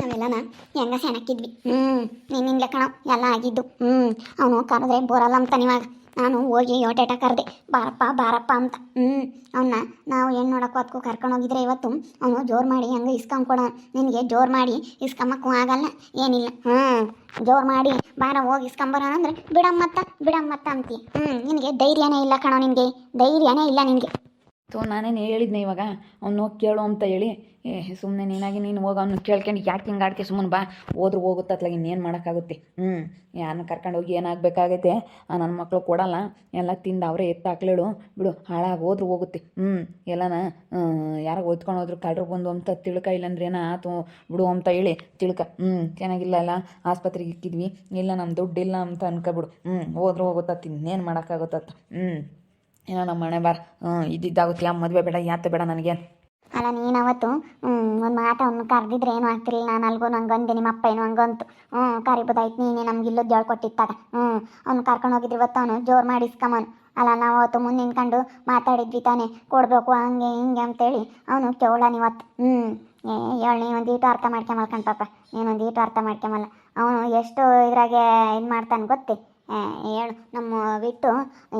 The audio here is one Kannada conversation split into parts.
ನಾವೆಲ್ಲನ ಹೆಂಗ ಸೆಣಕ್ಕಿದ್ವಿ. ಹ್ಞೂ ನಿನ್ನಿಂದ ಕಣ ಎಲ್ಲ ಆಗಿದ್ದು. ಹ್ಞೂ ಅವನು ಕರೆದ್ರೆ ಬೋರಲ್ಲ ಅಂತ ಇವಾಗ ನಾನು ಹೋಗಿ ಯೋಟೇಟ ಕರೆದೆ. ಬಾರಪ್ಪ ಬಾರಪ್ಪ ಅಂತ. ಹ್ಞೂ ಅವನ್ನ ನಾವು ಏನು ನೋಡಕ್ಕೂ ಹೊತ್ಕೊ ಕರ್ಕೊಂಡು ಹೋಗಿದ್ರೆ ಇವತ್ತು ಅವನು ಜೋರು ಮಾಡಿ ಹಂಗೆ ಇಸ್ಕೊಂಕೊಡ ನಿನಗೆ ಜೋರು ಮಾಡಿ ಇಸ್ಕೊಂಬಕ್ಕೂ ಆಗಲ್ಲ ಏನಿಲ್ಲ. ಹ್ಞೂ ಜೋರು ಮಾಡಿ ಬಾರ ಹೋಗಿ ಇಸ್ಕೊಂಬರೋಣ ಅಂದರೆ ಬಿಡಮ್ಮತ್ತ ಬಿಡಮ್ಮತ್ತ ಅಂತೀಯ ಹ್ಞೂ ನಿನಗೆ ಧೈರ್ಯನೇ ಇಲ್ಲ ಕಣೋ ನಿನಗೆ. ಧೈರ್ಯನೇ ಇಲ್ಲ ನಿನಗೆ. ಸೊ ನಾನೇನು ಹೇಳಿದ್ನೆ ಇವಾಗ? ಅವ್ನು ಹೋಗಿ ಕೇಳು ಅಂತ ಹೇಳಿ. ಏ ಸುಮ್ಮನೆ ನೀನಾಗಿ ನೀನು ಹೋಗಿ ಅವ್ನು ಕೇಳ್ಕೊಂಡು ಯಾಕೆ ಹಿಂಗೆ ಆಡ್ತೀಯ? ಸುಮ್ಮನೆ ಬಾ. ಹೋದ್ರೂ ಹೋಗುತ್ತೆ ಅತ್ಲಾಗ ಇನ್ನೇನು ಮಾಡೋಕ್ಕಾಗುತ್ತೆ? ಹ್ಞೂ ಯಾರನ್ನ ಕರ್ಕೊಂಡು ಹೋಗಿ ಏನಾಗಬೇಕಾಗೈತೆ ನನ್ನ ಮಕ್ಕಳು ಕೊಡಲ್ಲ. ಎಲ್ಲ ತಿಂದು ಅವರೇ ಎತ್ತಾಕ್ಲೇಳು ಬಿಡು, ಹಾಳಾಗಿ ಹೋದ್ರೂ ಹೋಗುತ್ತೆ. ಹ್ಞೂ ಎಲ್ಲನ ಯಾರಾಗ ಓದ್ಕೊಂಡು ಹೋದ್ರು ಕಳ್ರು ಬಂದು ಅಂತ ತಿಳ್ಕ, ಇಲ್ಲಂದ್ರೆ ಏನೋ ಆತು? ಬಿಡು ಅಂತ ಹೇಳಿ ತಿಳ್ಕ. ಹ್ಞೂ ಚೆನ್ನಾಗಿಲ್ಲ ಅಲ್ಲ? ಆಸ್ಪತ್ರೆಗೆ ಇಕ್ಕಿದ್ವಿ. ಇಲ್ಲ ನಮ್ಮ ದುಡ್ಡಿಲ್ಲ ಅಂತ ಅನ್ಕೊಬಿಡು. ಹ್ಞೂ ಹೋದ್ರೂ ಹೋಗುತ್ತ ಇನ್ನೇನು ಮಾಡೋಕ್ಕಾಗುತ್ತತ್ತ? ಹ್ಞೂ ಏನೋ ನಮ್ಮ ಮನೆ ಬಾರ್ ಹ್ಞೂ ಇದ್ದಿದ್ದಾಗುತ್ತೆ ಯಾವ ಮದುವೆ ಬೇಡ ಯಾತ ಬೇಡ ನನಗೆ. ಅಲ್ಲ ನೀನು ಅವತ್ತು ಒಂದು ಮಾತು ಅವ್ನು ಕರೆದಿದ್ರೆ ಏನು ಆಗ್ತಿರ್ಲಿಲ್ಲ, ನಾನು ಅಲ್ಗೂ ನಂಗೆ ಅಂದೆ ನಿಮ್ಮ ಅಪ್ಪ ಏನು ಹಂಗಂತು. ಹ್ಞೂ ಕರಿಬೋದಾಯ್ತು, ನೀನೇ ನಮ್ಗೆ ಇಲ್ಲೋ ಜೋಳ ಕೊಟ್ಟಿತ್ತಾಗ. ಹ್ಞೂ ಅವ್ನು ಕರ್ಕೊಂಡು ಹೋಗಿದ್ರು ಇವತ್ತು ಅವನು ಜೋರು ಮಾಡಿಸ್ಕಮನು ಅಲ್ಲ ನಾವು ಅವತ್ತು ಮುಂದೆ ನಿಂತ್ಕೊಂಡು ಮಾತಾಡಿದ್ವಿ ತಾನೇ, ಕೊಡಬೇಕು, ಹಂಗೆ, ಹಿಂಗೆ ಅಂತೇಳಿ ಅವನು ಕೇಳೋಣ ಇವತ್ತು. ಹ್ಞೂ ಏ, ಹೇಳಿ ಒಂದು ಈಟು ಅರ್ಥ ಮಾಡ್ಕೊಂಬಲ್ಲ ಪಾಪ, ನೀನು ಒಂದು ಈಟು ಅರ್ಥ ಮಾಡ್ಕೊಂಬಲ್ಲ. ಅವನು ಎಷ್ಟು ಇದ್ರಾಗೆ ಇದು ಮಾಡ್ತಾನೆ ಗೊತ್ತೇ? ಹೇಳು. ನಮ್ಮ ಬಿಟ್ಟು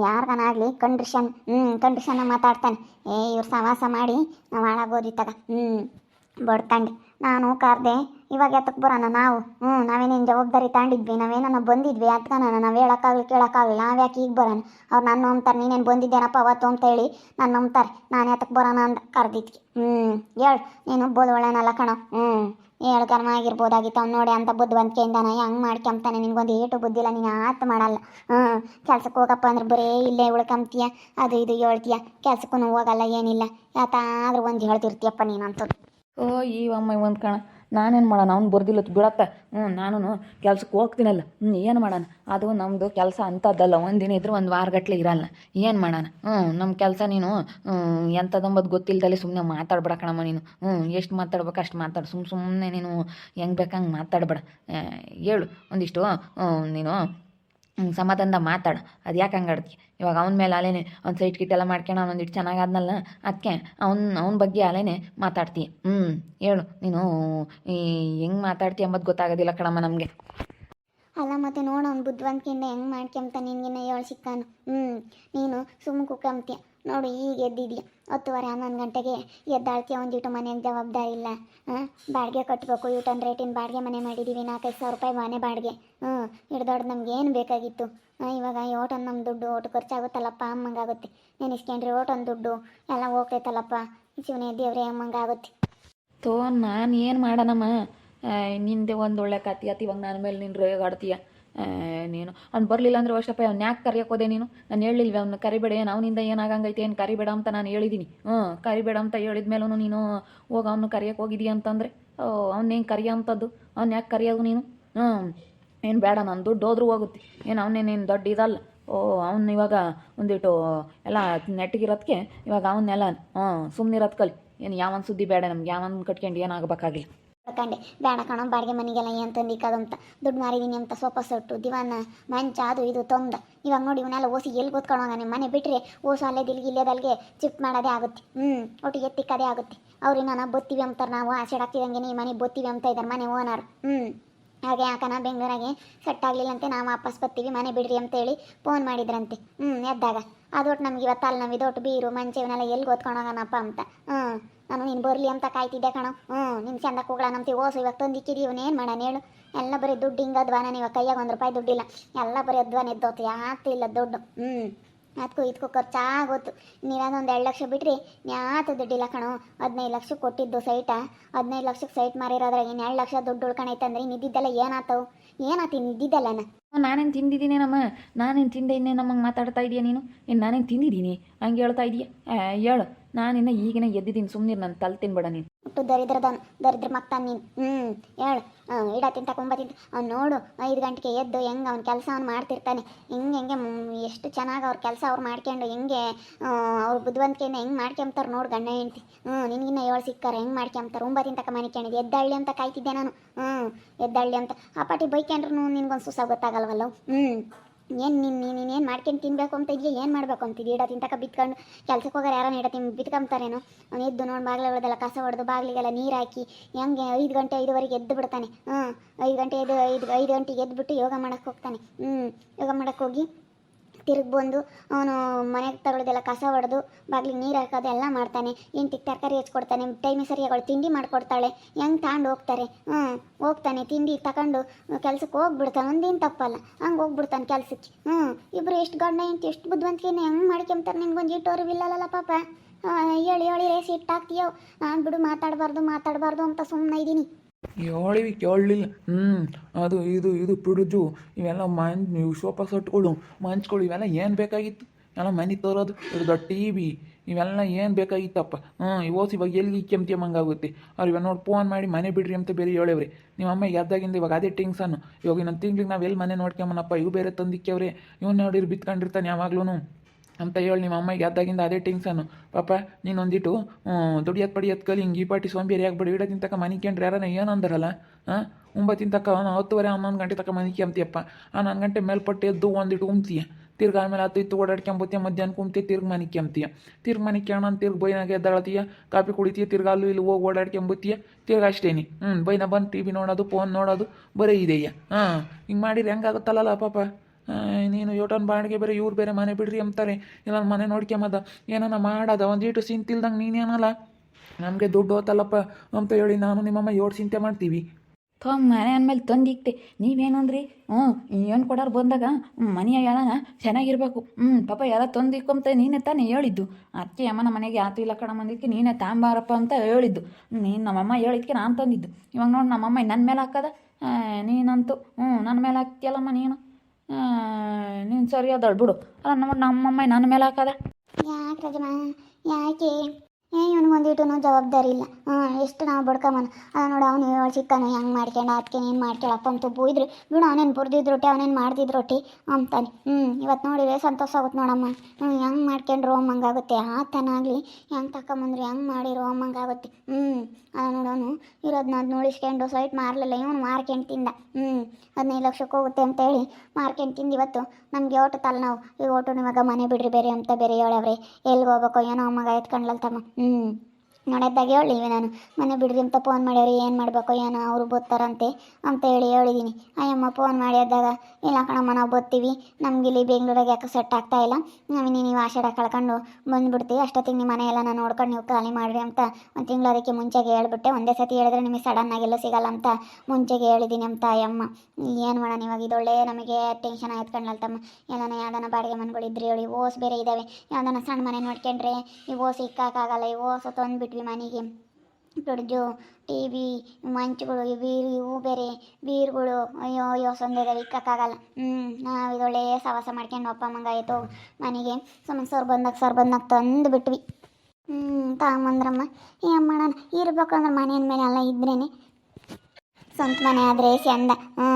ಯಾರಿಗನಾಗಲಿ ಕಂಡ್ರಿಷನ್ ಹ್ಞೂ ಕಂಡ್ರಿಷನ್ನ ಮಾತಾಡ್ತಾನೆ. ಏ, ಇವ್ರು ಸವಾಸ ಮಾಡಿ ನಾವು ಹಾಳಾಗೋದಿತ್ತಾಗ ಹ್ಞೂ ಬಡ್ಕಂಡು. ನಾನು ಕಾರ್ದೆ, ಇವಾಗ ಎತ್ತಕ್ಕೆ ಬರೋಣ ನಾವು? ಹ್ಞೂ ನಾವೇನೇನು ಜವಾಬ್ದಾರಿ ತಗೊಂಡಿದ್ವಿ, ನಾವೇನ ಬಂದಿದ್ವಿ ಅದ್ಕನ ನಾವು ಹೇಳೋಕ್ಕಾಗಲಿ ಕೇಳೋಕ್ಕಾಗಲ್ಲ ನಾವು ಯಾಕೆ ಈಗ ಬರೋಣ? ಅವ್ರು ನಾನು ನಂಬ್ತಾರೆ, ನೀನೇನು ಬಂದಿದ್ದೇನಪ್ಪ ಅವತ್ತು ಅಂತ ಹೇಳಿ ನಾನು ನಂಬ್ತಾರೆ, ನಾನು ಎತ್ತಕ್ಕೆ ಬರೋಣ ಅಂತ ಕರೆದಿದ್ವಿ ಹ್ಞೂ, ಹೇಳು, ನೀನು ಒಳ್ಳೆನಲ್ಲ ಕಣ. ಹ್ಞೂ, ಹೇಳು ಕರ್ಮ ಆಗಿರ್ಬೋದಾಗಿತ್ತು, ಅವ್ನು ನೋಡಿ ಅಂತ ಬುದ್ಧಿವಂತಿಕೆಯಿಂದಾನ ಹೆಂಗೆ ಮಾಡ್ಕೊಂತಾನೆ ನಿನಗೊಂದು ಏಟು ಬುದ್ಧಿಲ್ಲ ನೀನು ಆತ್ ಮಾಡಲ್ಲ. ಹ್ಞೂ ಕೆಲ್ಸಕ್ಕೆ ಹೋಗಪ್ಪ ಅಂದ್ರೆ ಬರೀ ಇಲ್ಲೇ ಉಳ್ಕಂತೀಯ ಅದು ಇದು ಹೇಳ್ತೀಯ ಕೆಲ್ಸಕ್ಕೂ ಹೋಗಲ್ಲ, ಏನಿಲ್ಲ, ಯಾತಾದ್ರೂ ಒಂದು ಹೇಳ್ತಿರ್ತೀಯಪ್ಪ ನೀನಂತದ್ದು ಓ, ಈ ಅಮ್ಮ ಒಂದು ಕಣ. ನಾನೇನು ಮಾಡೋಣ? ಅವ್ನು ಬರ್ದಿಲ್ಲ ಬಿಡತ್ತ. ಹ್ಞೂ ನಾನು ಕೆಲ್ಸಕ್ಕೆ ಹೋಗ್ತೀನಲ್ಲ. ಹ್ಞೂ ಏನು ಮಾಡೋಣ? ಅದು ನಮ್ಮದು ಕೆಲಸ ಅಂಥದ್ದಲ್ಲ ಒಂದು ದಿನ ಇದ್ರೆ ಒಂದು ವಾರಗಟ್ಟಲೆ ಇರಲ್ಲ. ಏನು ಮಾಡೋಣ? ಹ್ಞೂ ನಮ್ಮ ಕೆಲಸ ನೀನು ಎಂಥದಂಬದು ಗೊತ್ತಿಲ್ಲದಲ್ಲಿ ಸುಮ್ಮನೆ ಮಾತಾಡ್ಬೇಡ ಕಣಮ್ಮ ನೀನು. ಹ್ಞೂ ಎಷ್ಟು ಮಾತಾಡ್ಬೇಕು ಅಷ್ಟು ಮಾತಾಡು. ಸುಮ್ಮ ಸುಮ್ಮನೆ ನೀನು ಹೆಂಗೆ ಬೇಕಂಗೆ ಮಾತಾಡ್ಬೇಡ. ಹೇಳು. ಒಂದಿಷ್ಟು ನೀನು ಹ್ಮ್, ಸಮಾಧಾನದ ಮಾತಾಡ. ಅದು ಯಾಕೆ ಹಂಗಾಡ್ತಿ ಇವಾಗ ಅವನ ಮೇಲೆ ಅಲೆನೆ ಅವ್ನು ಸೈಟ್ ಗಿಟ್ ಎಲ್ಲ ಮಾಡ್ಕೊಂಡು ಅವನೊಂದಿಟ್ಟು ಚೆನ್ನಾಗಾದ್ನಲ್ಲ ಅದಕ್ಕೆ ಅವ್ನ ಅವನ ಬಗ್ಗೆ ಅಲೆನೆ ಮಾತಾಡ್ತಿ. ಹ್ಞೂ ಹೇಳು. ನೀನು ಹೆಂಗೆ ಮಾತಾಡ್ತಿ ಎಂಬುದು ಗೊತ್ತಾಗೋದಿಲ್ಲ ಕಣಮ್ಮ ನಮಗೆ. ಅಲ್ಲ ಮತ್ತೆ ನೋಡು ಅವ್ನು ಬುದ್ಧಿವಂತಿಕೆಯಿಂದ ಹೆಂಗೆ ಮಾಡ್ಕೊಂತ ನಿನ್ಗಿನ್ನ ಹೇಳ್ ಸಿಕ್ಕಾನು ಹ್ಞೂ ನೀನು ಸುಮ್ಮ ಕುಕ್ಕಂತೀಯ ನೋಡು ಈಗ ಎದ್ದಿದ್ಯಾ? ಹತ್ತುವರೆ ಹನ್ನೊಂದು ಗಂಟೆಗೆ ಎದ್ದಾಳ್ತೀಯ ಒಂದಿಟ್ಟು ಮನೆಗೆ ಜವಾಬ್ದಾರಿ ಇಲ್ಲ. ಹಾಂ ಬಾಡಿಗೆ ಕಟ್ಟಬೇಕು ಯೂಟನ್ ರೇಟಿನ ಬಾಡಿಗೆ ಮನೆ ಮಾಡಿದ್ದೀವಿ ನಾಲ್ಕೈದು ಸಾವಿರ ರೂಪಾಯಿ ಮನೆ ಬಾಡಿಗೆ. ಹ್ಞೂ ಹಿಡ್ದೊಡ್ದು ನಮ್ಗೆ ಏನು ಬೇಕಾಗಿತ್ತು? ಇವಾಗ ಓಟನ್ ನಮ್ಮ ದುಡ್ಡು ಓಟು ಖರ್ಚಾಗುತ್ತಲ್ಲಪ್ಪ, ಅಮ್ಮಂಗಾಗುತ್ತೆ. ನೆನೆಸ್ಕೊಂಡ್ರೆ ಓಟನ್ ದುಡ್ಡು. ಎಲ್ಲ ಹೋಗ್ತೈತಲ್ಲಪ್ಪ. ಜೀವನ ದೇವ್ರೆ, ಅಮ್ಮಂಗಾಗುತ್ತೆ. ತೋ, ನಾನು ಏನು ಮಾಡೋಣಮ್ಮ? ನಿಂದೆ ಒಂದು ಒಳ್ಳೆ ಕತಿ ಆತು ಇವಾಗ ನನ್ನ ಮೇಲೆ ನಿನ್ನ ರೇಗಾಡ್ತೀಯ? ನೀನು. ಅವ್ನು ಬರಲಿಲ್ಲ ಅಂದ್ರೆ ವರ್ಷಪ್ಪ, ಅವ್ನು ಯಾಕೆ ಕರಿಯಕ್ಕೆ ಹೋದೆ ನೀನು? ನಾನು ಹೇಳಿಲ್ವಿ ಅವ್ನು ಕರಿಬೇಡ. ಏನು, ಅವನಿಂದ ಏನಾಗಂಗೈತೆ? ಏನು, ಕರಿಬೇಡ ಅಂತ ನಾನು ಹೇಳಿದ್ದೀನಿ ಹ್ಞೂ, ಕರಿಬೇಡ ಅಂತ ಹೇಳಿದ ಮೇಲೂ ನೀನು ಹೋಗಿ ಅವನು ಕರಿಯಕ್ಕೆ ಹೋಗಿದೀಯ ಅಂತಂದರೆ? ಏನು ಕರಿಯೋ ಅಂಥದ್ದು ಅವ್ನು ಯಾಕೆ ಕರಿಯೋದು ನೀನು? ಹ್ಞೂ, ಏನು ಬೇಡ, ನಾನು ದುಡ್ಡು ಹೋದ್ರೂ ಹೋಗುತ್ತೆ. ಏನು ಅವನೇನೇನು ದೊಡ್ಡ ಇದಲ್ಲ. ಓ, ಅವ್ನು ಇವಾಗ ಒಂದಿಟ್ಟು ಎಲ್ಲ ನೆಟ್ಟಿಗಿರೋದಕ್ಕೆ ಇವಾಗ ಅವನ್ನೆಲ್ಲ ಹ್ಞೂ ಸುಮ್ಮನಿರೋದು ಕಲಿ. ಏನು, ಯಾವನ್ ಸುದ್ದಿ ಬೇಡ ನಮ್ಗೆ. ಯಾವನ್ ಕಟ್ಕೊಂಡು ಏನಾಗಬೇಕಾಗಿಲ್ಲ ಕಂಡೆ ಬೇಡ ಕಣ, ಬಾಡಿಗೆ ಮನೆಗೆಲ್ಲ ಏನು ತಂದಿಕ್ಕದಂತ ದುಡ್ಡು ಮಾರಿದೀನಿ ಅಂತ ಸೋಫಾ ಸೊಟ್ಟು, ದಿವಾನ, ಮಂಚ, ಅದು ಇದು ತೊಂದ. ಇವಾಗ ನೋಡಿ ಇವನ್ನೆಲ್ಲ ಓಸಿ ಎಲ್ಲಿ ಕೂತ್ಕೊಳ್ಳೋಣ ನಿಮ್ಮ ಮನೆ ಬಿಟ್ಟರೆ ಓಸು ಅಲ್ಲೇ ದಿಲ್ಗಿ ಇಲ್ಲೇದಲ್ಗೆ ಚಿಪ್ ಮಾಡೋದೇ ಆಗುತ್ತೆ. ಹ್ಞೂ ಒಟ್ಟಿಗೆ ಎತ್ತಿಕ್ಕದೇ ಆಗುತ್ತೆ. ಅವ್ರಿಗೆ ನಾನು ಬತ್ತೀವಿ ಅಂತಾರೆ ನಾವು ಆಸೆಡ್ ಹಾಕ್ತಿದಂಗೆ ಈ ಮನೆ ಬತ್ತೀವಿ ಅಂತ ಇದ್ದಾರೆ ಮನೆ ಓನರ್. ಹ್ಞೂ ಹಾಗೆ ಯಾಕನ ಬೆಂಗಳೂರಾಗೆ ಸೆಟ್ ಆಗಲಿಲ್ಲಂತೆ, ನಾವು ವಾಪಸ್ ಬರ್ತೀವಿ, ಮನೆ ಬಿಡ್ರಿ ಅಂತೇಳಿ ಫೋನ್ ಮಾಡಿದ್ರಂತೆ. ಹ್ಞೂ ಎದ್ದಾಗ. ಅದೊಟ್ಟು ನಮ್ಗೆ ಇವತ್ತು ಅಲ್ಲಿ ಇದೊಟ್ಟು ಬೀರು, ಮಂಚ ಇವನ್ನೆಲ್ಲ ಎಲ್ಲಿ ಹೋಗೋಣಪ್ಪ ಅಂತ. ಹ್ಞೂ ನಾನು ನೀನು ಬರಲಿ ಅಂತ ಕಾಯ್ತಿದ್ದೆ ಕಣೋ. ಹ್ಞೂ ನಿನ್ನ ಚಂದ ಕೂಗಳ ನಮ್ತಿ ಓಸು ಇವಾಗ ತಂದಿಕ್ಕಿದಿ ಏನು ಮಾಡೋಣ ಹೇಳು. ಎಲ್ಲ ಬರೀ ದುಡ್ಡು ಹಿಂಗದ್ವಾ ನಾನು ಇವಾಗ ಕೈಯಾಗ ಒಂದು ರೂಪಾಯಿ ದುಡ್ಡಿಲ್ಲ. ಎಲ್ಲ ಬರೀ ಅದ್ವಾ ಎದ್ದೋತು. ಯಾತು ಇಲ್ಲ ದುಡ್ಡು. ಹ್ಞೂ ಅದಕ್ಕೂ ಇದಕ್ಕೂ ಖರ್ಚಾಗೋತು. ಒಂದು ಎರಡು ಲಕ್ಷ ಬಿಟ್ರಿ ಯಾತು ದುಡ್ಡಿಲ್ಲ ಕಣೋ. ಹದಿನೈದು ಲಕ್ಷ ಕೊಟ್ಟಿದ್ದು ಸೈಟ. ಹದಿನೈದು ಲಕ್ಷಕ್ಕೆ ಸೈಟ್ ಮಾರಿರೋದ್ರಾಗ ಇನ್ನು ಎರಡು ಲಕ್ಷ ದುಡ್ಡು ಉಳ್ಕೊಂಡೈತೆ ಅಂದ್ರೆ ನಿದ್ದಿದ್ದೆಲ್ಲ ಏನಾತವು? ಏನಾತು ಇನ್ನಿದ್ದೆಲ್ಲನ ನಾನೇನು ತಿಂದಿದ್ದೀನಿ ನಮ್ಮ? ನಾನೇನು ತಿಂದೆ ಇನ್ನೇ ನಮಗೆ ಮಾತಾಡ್ತಾ ಇದೀಯ ನೀನು? ಇನ್ನು ನಾನೇನು ತಿಂದಿದ್ದೀನಿ? ಹಂಗೆ ಹೇಳ್ತಾ ಇದೀಯ? ಹೇಳು. ನಾನಿನ್ನ ಈಗಿನ ಎದ್ದಿದ್ದೀನಿ ಸುಮ್ಮನೆ ನಾನು ತಲೆ ತಿನ್ಬೇಡ ನೀನು. ಹುಟ್ಟು ದರಿದ್ರದನ್ ದರಿದ್ರ ಮತ್ತ ನೀನು. ಹ್ಮ್, ಹೇಳು. ಇಡ ತಿಂತ ಕುಂಬ ತಿಂತ ಅವ್ನು ನೋಡು, ಐದು ಗಂಟೆಗೆ ಎದ್ದು ಹೆಂಗೆ ಅವ್ನ ಕೆಲಸ ಅವ್ನು ಮಾಡ್ತಿರ್ತಾನೆ. ಹಿಂಗೆ, ಹೆಂಗೆ ಎಷ್ಟು ಚೆನ್ನಾಗಿ ಅವ್ರ ಕೆಲಸ ಅವ್ರು ಮಾಡ್ಕೊಂಡು ಹೆಂಗೆ ಅವ್ರ ಬುದ್ಧಿವಂತಿಕೆಯಿಂದ ಹೆಂಗೆ ಮಾಡ್ಕೊಂತಾರೆ ನೋಡು ಗಂಡ ಹೆಂಡ್ತಿ. ಹ್ಞೂ ನಿನಗಿನ್ನ ಏಳು ಸಿಕ್ಕಾರ ಹೆಂಗೆ ಮಾಡ್ಕೊಂತಾರೆ ಉಂಬ ತಿಂತಕ ಮನಿಕೊಂಡಿದ್ದೆ ಎದ್ದಳ್ಳಿ ಅಂತ ಕಾಯ್ತಿದ್ದೆ ನಾನು. ಹ್ಞೂ ಎದ್ದಳ್ಳಿ ಅಂತ. ಆ ಪಾಟಿ ಬೈಕೊಂಡ್ರು ನಿನ್ಗೊಂದು ಸುಸ ಗೊತ್ತಾಗಲ್ವಲ್ಲ? ಹ್ಞೂ ಏನು ನೀನು ನೀನು ಏನು ಮಾಡ್ಕೊಂಡು ತಿನ್ಬೇಕು ಅಂತ ಇದೆಯಾ? ಏನು ಮಾಡಬೇಕು ಅಂತಿದ್ಯ? ಇಡ ತಿಂತಕ ಬಿತ್ಕೊಂಡು ಕೆಲ್ಸಕ್ಕೆ ಹೋಗೋರು ಯಾರೋ ಇಡ ತಿನ್ ಬಿತ್ಕೊಂತಾರೇನೋ ಅವ್ನು ಎದ್ದು ನೋಡಿ ಬಾಗಿಲು ಹೊಡೆದೆಲ್ಲ ಕಸ ಹೊಡೆದು ಬಾಗಿಲಿಗೆಲ್ಲ ನೀರು ಹಾಕಿ ಹೆಂಗೆ ಐದು ಗಂಟೆ ಐದುವರೆಗೆ ಎದ್ದು ಬಿಡ್ತಾನೆ. ಹ್ಞೂ ಐದು ಗಂಟೆ ಎದ್ದು ಐದು ಐದು ಗಂಟೆಗೆ ಎದ್ದುಬಿಟ್ಟು ಯೋಗ ಮಾಡಕ್ಕೆ ಹೋಗ್ತಾನೆ. ಹ್ಞೂ ಯೋಗ ಮಾಡಕ್ಕೆ ಹೋಗಿ ತಿರುಗಿ ಬಂದು ಅವನು ಮನೆಗೆ ತಗೊಳ್ಳೋದೆಲ್ಲ ಕಸ ಹೊಡೆದು ಬಾಗಿಲಿಗೆ ನೀರು ಹಾಕೋದು ಎಲ್ಲ ಮಾಡ್ತಾನೆ. ಎಂಟಿಗೆ ತರಕಾರಿ ಹೆಚ್ಕೊಡ್ತಾನೆ ಟೈಮಿಗೆ ಸರಿಯಾಗಿ ಅವಳು ತಿಂಡಿ ಮಾಡಿಕೊಡ್ತಾಳೆ. ಹೆಂಗೆ ತಗೊಂಡು ಹೋಗ್ತಾರೆ? ಹ್ಞೂ ಹೋಗ್ತಾನೆ, ತಿಂಡಿ ತಗೊಂಡು ಕೆಲ್ಸಕ್ಕೆ ಹೋಗ್ಬಿಡ್ತಾನೆ. ಒಂದೇನು ತಪ್ಪಲ್ಲ, ಹಂಗೆ ಹೋಗ್ಬಿಡ್ತಾನೆ ಕೆಲ್ಸಕ್ಕೆ. ಹ್ಞೂ ಇಬ್ಬರು ಎಷ್ಟು ಗಂಡ ಎಂಟು ಎಷ್ಟು ಬುದ್ಧಿವಂತಿಕೆನ ಹೆಂಗೆ ಮಾಡ್ಕೊಂತಾರೆ ನಿನ್ಗೊಂದು ಇಟ್ಟೋರು ಇಲ್ಲಲ್ಲ ಪಾಪ? ಹೇಳಿ ಹೇಳಿ ರೇಸಿ ಇಟ್ಟಾಕ್ತೀಯೋ ನಾನು ಬಿಡು, ಮಾತಾಡಬಾರ್ದು ಮಾತಾಡಬಾರ್ದು ಅಂತ ಸುಮ್ಮನೆ ಇದ್ದೀನಿ ಹೇಳಿವಿ ಕೇಳಲಿಲ್ಲ. ಹ್ಞೂ ಅದು, ಇದು ಇದು ಪಿಡುಜು, ಇವೆಲ್ಲ ಮನ್ ನೀವು ಸೋಫಾ ಸೆಟ್ಗಳು ಮಂಚ್ಗಳು ಇವೆಲ್ಲ ಏನು ಬೇಕಾಗಿತ್ತು? ಎಲ್ಲ ಮನೆ ತರೋದು, ಇವ್ರದ್ದು ಟಿ ವಿ ಇವೆಲ್ಲ ಏನು ಬೇಕಾಗಿತ್ತಪ್ಪ? ಹ್ಞೂ ಇವತ್ತು ಇವಾಗ ಎಲ್ಲಿ ಇಕ್ಕೆಂಬ್ತಿಯಮ್ಮಂಗಾಗುತ್ತೆ ಅವ್ರು ಇವಾಗ ನೋಡಿ ಫೋನ್ ಮಾಡಿ, ಮನೆ ಬಿಡ್ರಿ ಅಂತ ಬೇರೆ ಹೇಳೇವ್ರಿ. ನಿಮ್ಮ ಅಮ್ಮ ಎದ್ದಾಗಿಂದ ಇವಾಗ ಅದೇ ಟಿಂಗ್ಸನ್ನು. ಇವಾಗ ಇನ್ನೊಂದು ತಿಂಗ್ಳಿಗೆ ನಾವು ಎಲ್ಲಿ ಮನೆ ನೋಡ್ಕೊಂಬನಪ್ಪ? ಇವು ಬೇರೆ ತಂದಿಕ್ಕವ್ರೆ. ಇವ್ನು ನೋಡಿರಿ ಬಿತ್ಕೊಂಡಿರ್ತಾನೆ ಯಾವಾಗ್ಲೂ ಅಂತ ಹೇಳಿ ನಿಮ್ಮ ಅಮ್ಮಗೆ ಅದಾಗಿಂದ ಅದೇ ಟೆನ್ಷನು. ಪಾಪ ನೀನೊಂದಿಟ್ಟು ದುಡಿಯೋದು ಪಡಿಯೋದು ಕಲಿ, ಹಿಂಗೆ ಈ ಪಾಟಿ ಸೋಂಬೇರಿ ಆಗ್ಬಿಡಿ. ತಿಂತಕ್ಕ ತಕ್ಕ ಕೇಂದ್ರ ಯಾರನ್ನ ಏನು ಅಂದಾರಲ್ಲ, ಹಾಂ? ಒಂಬತ್ತಿನ ತಕ್ಕ ಹತ್ತುವರೆ, ಹನ್ನೊಂದು ಗಂಟೆ ತಕ್ಕ ಮನಿಕೆ ಅಂತೀಯಪ್ಪ. ಹನ್ನೊಂದು ಗಂಟೆ ಮೇಲ್ಪಟ್ಟು ಎದ್ದು ಒಂದಿಟ್ಟು ಉಮ್ತೀಯ. ತಿರ್ಗ ಆಮೇಲೆ ಹತ್ತು ಇತ್ತು ಓಡಾಡ್ಕೊಂಬತ್ತಿಯ ಮಧ್ಯಾಹ್ನ ಕುಂತಿ ತಿರ್ಗ ಮನಿಕೆ ಅಂತೀಯ. ತಿರ್ಗ ಮನಿಕೆ ಅಣ್ಣ ತಿರ್ಗ ಬೈನಾಗೆ ಎದ್ದಾಳತೀಯ, ಕಾಪಿ ಕುಡಿತೀಯ ತಿರ್ಗ ಅಲ್ಲೂ ಇಲ್ಲಿ ಹೋಗಿ ಓಡಾಡ್ಕೊಂಬತ್ತೀಯ ತಿರ್ಗ ಅಷ್ಟೇನಿ. ಹ್ಞೂ ಬೈನ ಬಂದು ಟಿ ವಿ ನೋಡೋದು, ಫೋನ್ ನೋಡೋದು, ಬರೀ ಇದೆಯಾ? ಹಾಂ, ಹಿಂಗೆ ಮಾಡಿರಿ ಹೆಂಗಾಗುತ್ತಲ್ಲ ಪಾಪ? ನೀನು ಯೋಟನ್ ಬಾಡಿಗೆ ಬೇರೆ, ಇವ್ರು ಬೇರೆ ಮನೆ ಬಿಡ್ರಿ ಅಂತಾರೆ. ಇಲ್ಲ ಮನೆ ನೋಡ್ಕೊಂಬದ ಏನನ್ನ ಮಾಡದ? ಒಂದೀಟು ಸಿಂತಿಲ್ದಂಗೆ ನೀನೇನಲ್ಲ? ನಮಗೆ ದುಡ್ಡು ಹೋತಲ್ಲಪ್ಪ ಅಂತ ಹೇಳಿ ನಾನು ನಿಮ್ಮಮ್ಮ ಏಳು ಚಿಂತೆ ಮಾಡ್ತೀವಿ. ಥೋ ಮನೆ ಅಂದಮೇಲೆ ತಂದಿಕ್ತೆ ನೀವೇನಂದ್ರಿ? ಹ್ಞೂ, ಏನು ಕೊಡೋರು ಬಂದಾಗ? ಮನೆಯ ಹೇಳೋಣ ಚೆನ್ನಾಗಿರ್ಬೇಕು. ಹ್ಞೂ, ಪಾಪ ಎಲ್ಲ ತಂದಿಕ್ಕೊಂತ ನೀನೇ ತಾನೇ ಹೇಳಿದ್ದು. ಅತ್ತೆ ಅಮ್ಮನ ಮನೆಗೆ ಯಾತು ಇಲ್ಲ ಕಣ ಮಂದಿಕ್ಕೆ ನೀನೇ ತಾಂಬಾರಪ್ಪ ಅಂತ ಹೇಳಿದ್ದು. ನೀನು ನಮ್ಮಮ್ಮ ಹೇಳಿದ್ಕೆ ನಾನು ತಂದಿದ್ದು. ಇವಾಗ ನೋಡಿ ನಮ್ಮಮ್ಮ ನನ್ನ ಮೇಲೆ ಹಾಕದ? ನೀನಂತೂ. ಹ್ಞೂ ನನ್ನ ಮೇಲೆ ಹಾಕ್ತಿಯಲ್ಲಮ್ಮ ನೀನು? ನೀನು ಸರಿ ಬಿಡು. ಅಲ್ಲ ನಮ್ಮ ನಮ್ಮಮ್ಮ ನನ್ನ ಮೇಲೆ ಹಾಕದ ಯಾಕೆ ರಜಮ್ಮ? ಯಾಕೆ? ಏ ಇವನಿಗೊಂದಿಟ್ಟು ಜವಾಬ್ದಾರಿ ಇಲ್ಲ. ಹಾಂ ಎಷ್ಟು ನಾವು ಬಡ್ಕೊಂಬನ ಅದ ನೋಡು, ಅವನು ಹೇಳಿ ಚಿಕ್ಕನು ಹೆಂಗೆ ಮಾಡ್ಕೊಂಡು ಅದಕ್ಕೆ ನೀನು ಮಾಡ್ಕೊಳಪ್ಪ ಅಂತ ಇದ್ರು ಬಿಡು, ಅವನೇನು ಬುರ್ದಿದ್ದು ರೊಟ್ಟಿ, ಅವನೇನು ಮಾಡ್ದಿದ್ದು ರೊಟ್ಟಿ, ಅಂತಾನೆ. ಹ್ಞೂ ಇವತ್ತು ನೋಡಿದ್ರೆ ಸಂತೋಷ ಆಗುತ್ತೆ ನೋಡಮ್ಮ. ಹ್ಞೂ ಹೆಂಗೆ ಮಾಡ್ಕೊಂಡ್ರು ಅಮ್ಮಂಗಾಗುತ್ತೆ ತನಾಗಲಿ ಹೆಂಗೆ ತಕೊಂಬಂದ್ರೆ, ಹೆಂಗೆ ಮಾಡಿರೋ ಅಮ್ಮಂಗಾಗುತ್ತೆ ಹ್ಞೂ ಅದ ನೋಡೋನು ಇರೋದನ್ನ ಅದು ನೋಡಿಸ್ಕೊಂಡು ಸೈಟ್ ಮಾರಲಿಲ್ಲ, ಇವನು ಮಾರ್ಕೊಂಡು ತಿಂದ. ಹ್ಞೂ ಹದಿನೈದು ಲಕ್ಷಕ್ಕೆ ಹೋಗುತ್ತೆ ಅಂತ ಹೇಳಿ ಮಾರ್ಕೊಂಡು ತಿಂದು ಇವತ್ತು. ನಮಗೆ ಓಟು ತಲೆ ನಾವು ಈ ಓಟು ನಿಮಗೆ ಮನೆ ಬಿಡ್ರಿ ಬೇರೆ ಅಂತ ಬೇರೆ ಹೇಳವ್ರೆ ಎಲ್ಲಿಗೆ ಹೋಗ್ಬೇಕು ಏನೋ ಅಮ್ಮಗ ಎತ್ಕೊಂಡ್ಲಲ್ ತಮ್ಮ ಹ್ಞೂ ಹೇಳಿವೆ ನಾನು? ಮನೆ ಬಿಡ್ರಿ ಅಂತ ಫೋನ್ ಮಾಡ್ಯವ್ರಿ, ಏನು ಮಾಡಬೇಕು, ಏನೋ ಅವರು ಬತ್ತಾರಂತೆ ಅಂತ ಹೇಳಿ ಹೇಳಿದ್ದೀನಿ ಅಯ್ಯಮ್ಮ ಫೋನ್ ಮಾಡಿದಾಗ ಇಲ್ಲ ಕಣಮ್ಮ, ನಾವು ನಮ್ಗೆ ಇಲ್ಲಿ ಬೆಂಗಳೂರಾಗ ಯಾಕೆ ಸೆಟ್ ಆಗ್ತಾ ಇಲ್ಲ. ನಾವಿನ್ನು ನೀವು ಆಶಾಡ ಕಳ್ಕೊಂಡು ಬಂದುಬಿಡ್ತೀವಿ ಅಷ್ಟೊತ್ತಿಗೆ ನಿಮ್ಮ ಮನೆ ನಾನು ನೋಡ್ಕೊಂಡು ನೀವು ಖಾಲಿ ಮಾಡಿರಿ ಅಂತ ಒಂದು ತಿಂಗಳು ಅದಕ್ಕೆ ಮುಂಚೆಗೆ ಹೇಳ್ಬಿಟ್ಟೆ. ಒಂದೇ ಸತಿ ಹೇಳಿದ್ರೆ ನಿಮಗೆ ಎಲ್ಲೂ ಸಿಗಲ್ಲ ಅಂತ ಮುಂಚೆಗೆ ಹೇಳಿದ್ದೀನಿ ಅಂತ ಅಯ್ಯಮ್ಮ. ಏನು ಮಾಡೋಣ, ಇವಾಗ ಇದೊಳ್ಳೆ ನಮಗೆ ಟೆನ್ಷನ್ ಆಯ್ತ್ಕೊಂಡ್ಲಲ್ಲ ತಮ್ಮ. ಎಲ್ಲನ ಯಾವ್ದಾನ ಬಾಡಿಗೆ ಮನೆಗಳು ಇದ್ರಿ ಹೇಳಿ ಓಸ್ ಬೇರೆ ಇದ್ದಾವೆ ಯಾವ್ದಾನ ಸಣ್ಣ ಮನೆ ನೋಡ್ಕೊಂಡ್ರೆ, ಈ ಓಸ್ ಇಕ್ಕಾಗಲ್ಲ ಈ ಓಸ್ ತಂದುಬಿಟ್ವಿ. ಮನೆಗೆ. ಫ್ರಿಡ್ಜು ಟಿ ವಿ ಮಂಚಗಳು ಈ ಬೀರು ಇವು ಬೇರೆ ಬೀರುಗಳು. ಅಯ್ಯೋ ಅಯ್ಯೋ ಸಂದೇದಲ್ಲಿ ಇಕ್ಕಾಗಲ್ಲ ಹ್ಞೂ ನಾವು ಇದೊಳ್ಳೆ ಸವಾಸ ಮಾಡ್ಕೊಂಡು ಅಪ್ಪ, ಅಮ್ಮಂಗೆ ಆಯಿತು ಮನೆಗೆ. ಸುಮ್ಮನೆ ಸರ್ ಬಂದಾಗ ಸರ್ ಬಂದಾಗ ತಂದು ಬಿಟ್ವಿ. ಹ್ಞೂ ತಗೊಂಬಂದ್ರಮ್ಮ ಏನು ಮಾಡೋಣ ಇರ್ಬೇಕಂದ್ರೆ ಮನೆಯ ಮೇಲೆ ಎಲ್ಲ ಇದ್ರೇನೆ. ಸ್ವಂತ ಮನೆ ಆದರೆ ಚಂದ ಹ್ಞೂ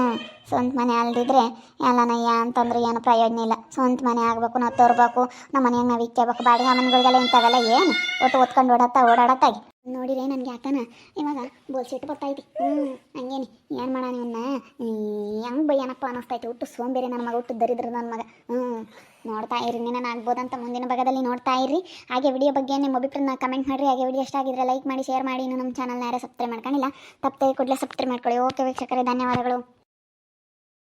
ಸ್ವಂತ ಮನೆ ಅಲ್ದಿದ್ರೆ ಎಲ್ಲನಯ್ಯ ಅಂತಂದ್ರೆ ಏನು ಪ್ರಯೋಜನ ಇಲ್ಲ. ಸ್ವಂತ ಮನೆ ಆಗಬೇಕು, ನಾವು ತೋರ್ಬೇಕು ನಮ್ಮ ಮನೆಯಾಗ ನಾವು ಇಕ್ಕಬೇಕು, ಬಾಡಿಗೆ ಮನೆಗಳಿಗೆಲ್ಲ ಇಂಥವೆಲ್ಲ ಏನು? ಒಟ್ಟು ಓದ್ಕೊಂಡು ಓಡಾಡ್ತಾ, ಓಡಾಡತ್ತಾಗಿ. ನೋಡಿದ್ರೆ ನನಗೆ ಯಾಕನ? ಇವಾಗ ಬೋಲ್ಸಿಟ್ಟು ಬರ್ತೈತಿ ಹ್ಞೂ ಹಂಗೇನಿ. ಏನು ಮಾಡೋಣ ಇವನ್ನ ಹೆಂಗೆ ಬೈಯನಪ್ಪ ಅನ್ನಿಸ್ತೈತಿ ಹುಟ್ಟು ಸೋಂಬೇರಿ ನನ್ನ ಮಗ, ಹುಟ್ಟು ದರಿದ್ರ ನನ್ನ ಮಗ. ಹ್ಞೂ ನೋಡ್ತಾ ಇರಿ ನಾನು ಆಗ್ಬೋದಂತ ಮುಂದಿನ ಭಾಗದಲ್ಲಿ ನೋಡ್ತಾ ಇರಿ ಹಾಗೆ ವಿಡಿಯೋ ಬಗ್ಗೆ ನಿಮ್ಮ ಅಭಿಪ್ರಾಯನ ಕಮೆಂಟ್ ಮಾಡಿರಿ. ಹಾಗೆ ವಿಡಿಯೋ ಇಷ್ಟ ಆಗಿದ್ರೆ ಲೈಕ್ ಮಾಡಿ ಶೇರ್ ಮಾಡಿ. ಇನ್ನು ನಮ್ಮ ಚಾನಲ್ನ ಯಾರೇ ಸಬ್ಸ್ಕ್ರೈಬ್ ಮಾಡ್ಕೊಂಡಿಲ್ಲ, ತಪ್ಪದೆ ಕೂಡಲೇ ಸಬ್ಸ್ಕ್ರೈಬ್ ಮಾಡ್ಕೊಳ್ಳಿ. ಓಕೆ ವೀಕ್ಷಕರೇ, ಧನ್ಯವಾದಗಳು.